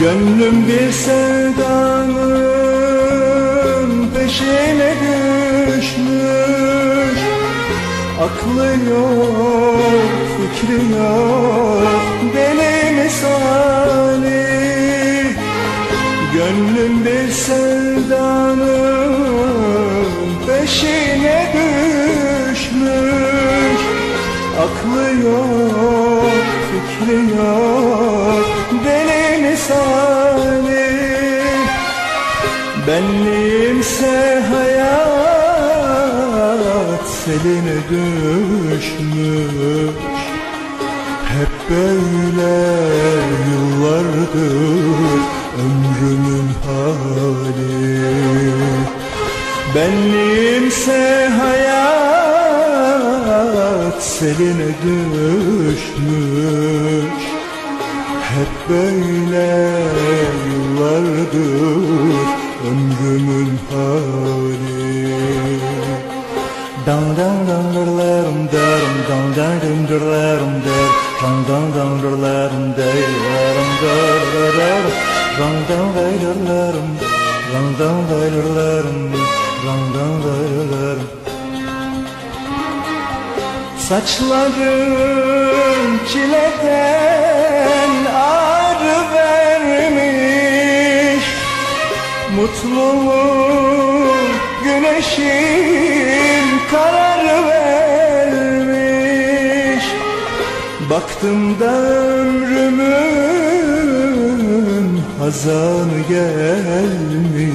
Gönlüm bir sevdanın peşine düşmüş. Aklı yok, fikri yok peşine düşmüş. Aklı yok, fikri yok. Deli misali Benliğimse hayat seline düşmüş. Hep böyle yıllardır ömrümün hali Benliğimse hayat seline düşmüş hep böyle yıllardır ömrümün hali Dang dang dang dırlarım darım dang dang ding dırlarım dar dang dang dang dırlarım daylarım darlarım dang dang day dırlarım dang dang day dırlarım dang dırlarım Saçların çileden ağrı vermiş. Mutluluk güneşin karar vermiş. Baktım da ömrümün hazanı gelmiş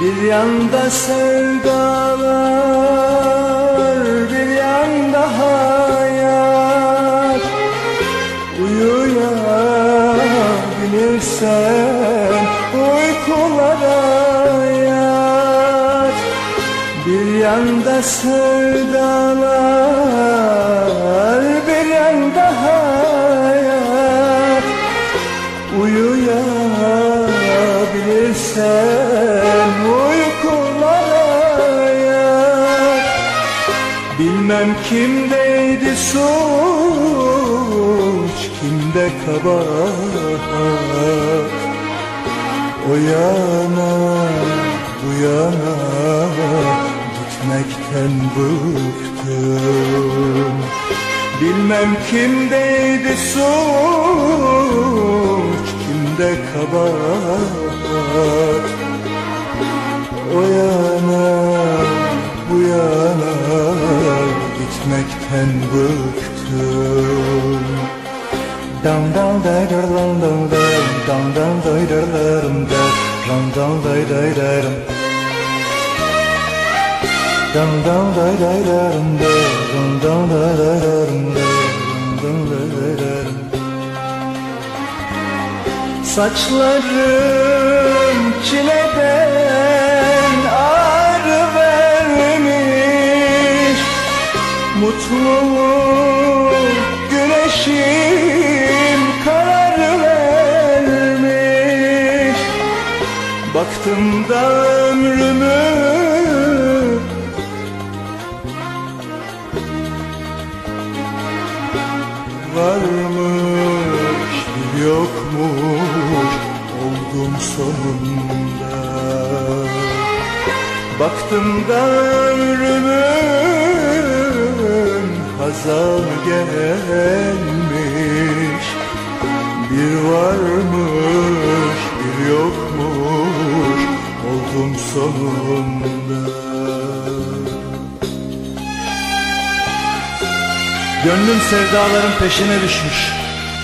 Bir yanda sevdalar, bir yanda hayat. Uyuyabilirsen Bir yanda sevdalar, bir yanda hayat. Uyuyabilirsen uykulara yat Bilmem kimdeydi suç, kimde kabahat. O yana, bu yana gitmekten bıktım. Bilmem kimdeydi suç, kimde kabahat. O yana, bu yana gitmekten bıktım. Dam dam day dar dam dam dam dam dam day dar daram dar. Dam dam day day daram Saçlarım çileden ağrı vermiş. Mutluluk güneşim karar vermiş. Baktım da sonunda. Baktım da ömrümün hazanı gelmiş. Bir varmış bir yokmuş oldum sonunda. Gönlüm sevdaların peşine düşmüş.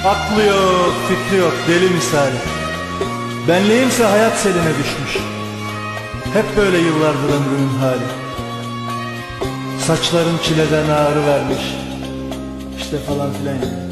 Aklı yok, fikri yok, deli misali Benliğimse hayat seline düşmüş. Hep böyle yıllardır ömrümün hali. Saçların çileden ağrı vermiş. İşte falan filan yani